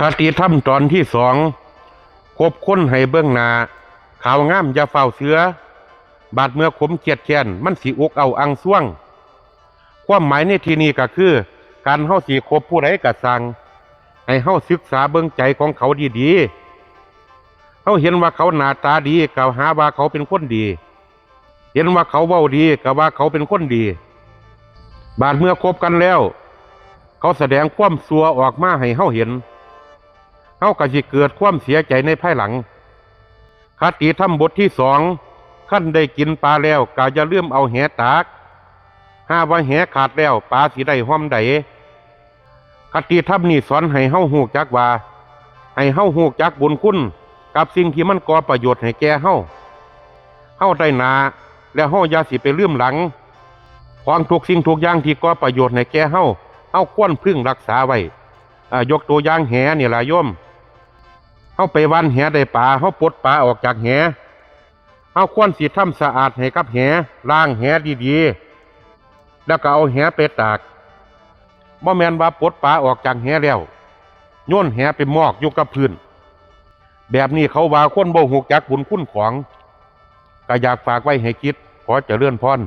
คติธรรมตอนที่สองคบค้นให้เบื้องนาข่าวงามอย่าเฝ้าเสือบาดเมื่อขมเกียดแค้นมันสิอกเอาอังส่วง ความหมายในที่นี้ก็คือ การเฮาสิคบผู้ใดก็สั่งให้เฮาศึกษาเบิ่งใจของเขาดีๆเฮาเห็นว่าเขาหน้าตาดีก็หาว่าเขาเป็นคนดี เห็นว่าเขาเว้าดีก็ว่าเขาเป็นคนดี บาดเมื่อคบกันแล้ว เขาแสดงความสัวออกมาให้เฮาเห็น เฮาก็สิเกิดความเสียใจในภายหลังคติธรรมบทที่สองขั้นได้กินปลาแล้วก็อย่าลืมเอาแหตากห้าว่าแหขาดแล้วปลาสิได้ห้อมใดคติธรรมนี่สอนให้เฮาหูจักว่า ให้เฮาหูจักบุญคุณกับสิ่งที่มันก่อประโยชน์ให้แก่เฮาเฮาได้หนาแล้วเฮาอย่าสิไปเลื่อมหลังของทุกสิ่งทุกอย่างที่ก่อประโยชน์ให้แก่เฮาเฮาควรพึ่งรักษาไว้ยกตัวอย่างแหนี่ล่ะโยม เฮาไปวันแหได้ปลาเฮาปลดปลาออกจากแหเฮาควรสิทำสะอาดให้กับแหล้างแหดีๆ แล้วก็เอาแหไปตากบ่แม่นว่าปลดปลาออกจากแหแล้วโยนแหไปมอกอยู่กับพื้น แบบนี้เขาว่าคนบ่ฮู้จักบุญคุณของก็อยากฝากไว้ให้คิดขอเจริญพร